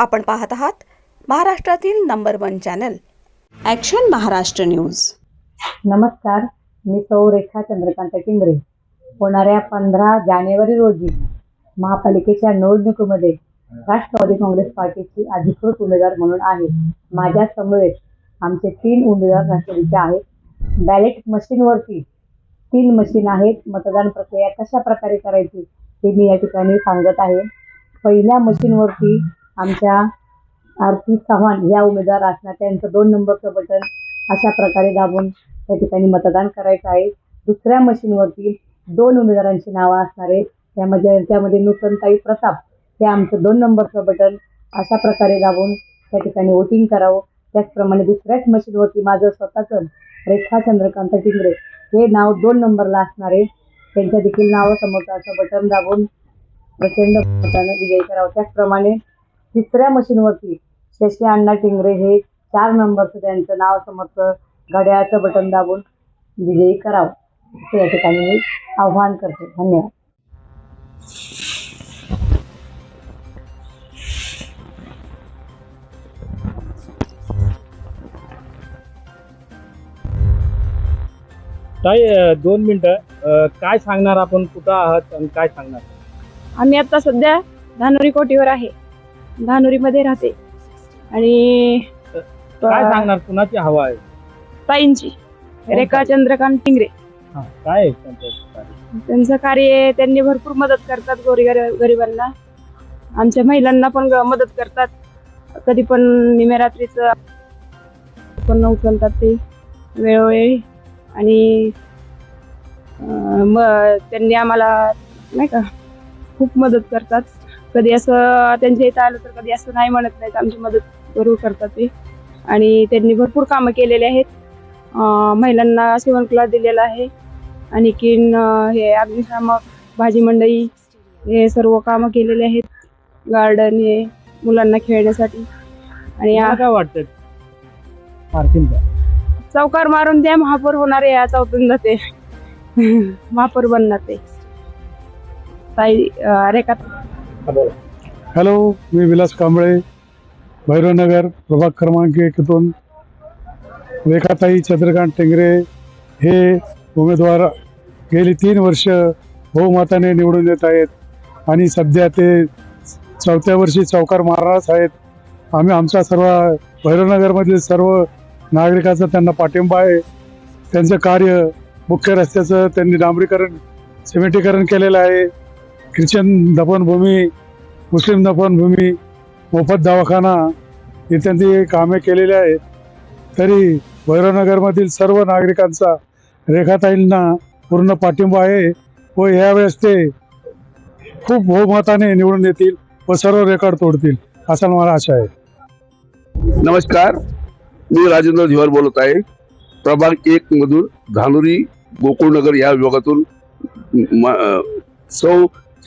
आपण पाहत आहात महाराष्ट्रातील number one channel. Action Maharashtra news. नमस्कार मी सौ रेखा चंद्रकांत टिंगरे. होणाऱ्या पंधरा जानेवारी रोजी महापालिकेच्या निवडणुकीमध्ये राष्ट्रवादी काँग्रेस पार्टीची अधिकृत उमेदवार म्हणून आहे. माझ्या समवेत आमचे तीन उमेदवार राष्ट्रवादीचे आहेत. बॅलेट मशीनवरती तीन मशीन आहेत. मतदान प्रक्रिया कशा प्रकारे करायची हे मी या ठिकाणी सांगत आहे. पहिल्या मशीनवरती आमच्या आरती चव्हाण या उमेदवार असणार त्यांचं दोन नंबरचं बटन अशा प्रकारे दाबून त्या ठिकाणी मतदान करायचं आहे. दुसऱ्या मशीनवरती दोन उमेदवारांची नावं असणार आहेत. त्यामध्ये त्यामध्ये नूतनताई प्रताप हे आमचं दोन नंबरचं बटन अशा प्रकारे दाबून त्या ठिकाणी वोटिंग करावं. त्याचप्रमाणे दुसऱ्याच मशीनवरती माझं स्वतःचं रेखा चंद्रकांत टिंगरे हे नाव दोन नंबरला असणार आहे. त्यांच्या देखील नावं समोरचं असं बटन दाबून प्रचंड मतानं विजयी करावं. त्याचप्रमाणे तिसऱ्या मशीनवरती शशी अण्णा टिंगरे हे चार नंबरचं त्यांचं नाव समोरचं घड्याळाचं बटन दाबून विजयी करावं. असं या ठिकाणी मी आव्हान करते. धन्यवाद. ताई दोन मिनिटं. काय सांगणार आपण? कुठं आहात आणि काय सांगणार? आम्ही आता सध्या धानोरी कोटीवर आहे. धानोरीमध्ये राहते. आणि काय सांगणार? कुणाची हवा आहे? ताईंची. रेखा चंद्रकांत टिंगरे हा, काय आहे त्यांचं कार्य? त्यांचं कार्य त्यांनी भरपूर मदत करतात गोरी गरिबांना. आमच्या महिलांना पण ग- मदत करतात. कधी पण निम्यारात्रीचं पण उचलतात ते वेळोवेळी. आणि अं, म त्यांनी आम्हाला नाही का खूप मदत करतात. कधी असं त्यांच्या इथं आलं तर कधी असं नाही म्हणत नाहीत आमची मदत जरूर करतात ते. आणि त्यांनी भरपूर कामं केलेले आहेत. महिलांना शिवण क्लास दिलेला आहे. आणखीन हे अग्निशामक भाजी मंडई हे सर्व कामं केलेले आहेत. गार्डन हे मुलांना खेळण्यासाठी. आणि काय वाटतं चौकार मारून ते महापौर होणार आहे या चौथून ते. महापौर बनणार ते. ताई रेखा हॅलो मी विलास कांबळे भैरवनगर प्रभाग क्रमांक एकतून रेखाताई चंद्रकांत टेंगरे हे उमेदवार गेली तीन वर्ष बहुमताने निवडून येत आहेत आणि सध्या ते चौथ्या वर्षी चौकार मारणारच आहेत. आम्ही आमचा सर्व भैरवनगरमधील सर्व नागरिकाचा त्यांना पाठिंबा आहे. त्यांचं कार्य मुख्य रस्त्याचं त्यांनी डांबरीकरण सिमेंटीकरण केलेलं आहे. ख्रिश्चन दफनभूमी मुस्लिम दफनभूमी मोफत दवाखाना इत्यादी कामे केलेली आहेत तरी भैरवनगरमधील सर्व नागरिकांचा रेखाताईंना पूर्ण पाठिंबा आहे व यावेळेस ते खूप बहुमताने निवडून येतील व सर्व रेकॉर्ड तोडतील असा मला आशा आहे. नमस्कार मी राजेंद्र झिवार बोलत आहे. प्रभाग एक मधून धानुरी गोकुळनगर या विभागातून सौ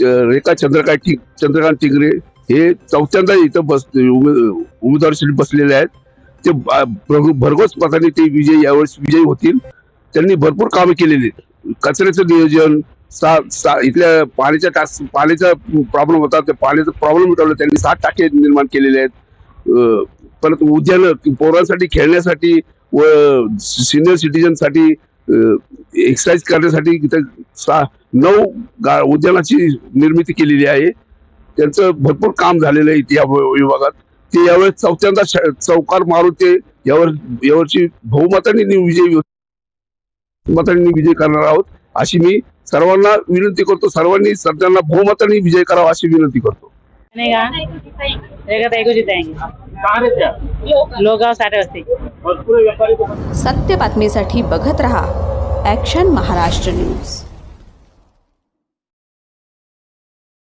रेखा चंद्रकांत चंद्रकांत टिंगरे हे चौथ्यांदा इथं बस उमे- श्री बसलेले आहेत. ते भरघोस मताने ते विजय यावेळेस विजयी होतील. त्यांनी भरपूर कामे केलेली आहेत. कचऱ्याचं नियोजन सा सा इथल्या पाण्याच्या टास पाण्याचा प्रॉब्लेम होता त्या पाण्याचा प्रॉब्लेम मिटवला. त्यांनी सात टाके निर्माण केलेले आहेत. परत उद्यानं पोरांसाठी खेळण्यासाठी व सिनियर सिटीजनसाठी एक्सरसाइज करण्यासाठी तिथं सहा नऊ गा उद्यानाची निर्मिती केलेली आहे. त्यांचं भरपूर काम झालेलं आहे या विभागात. ते यावेळेस चौथ्यांदा श- चौकार मारून ते यावर यावरची बहुमताने नि- विजयी मतांनी विजय करणार आहोत अशी मी सर्वांना विनंती करतो. सर्वांनी सध्यांना बहुमताने विजय करावा अशी विनंती करतो. नहीं का रहेगा तो एक ही जिताएंगे काय रे त्या? लोग गाँव साठ वाजते भरपूर व्यापारी लोकं- सत्य बातमीसाठी बघत रहा ॲक्शन महाराष्ट्र न्यूज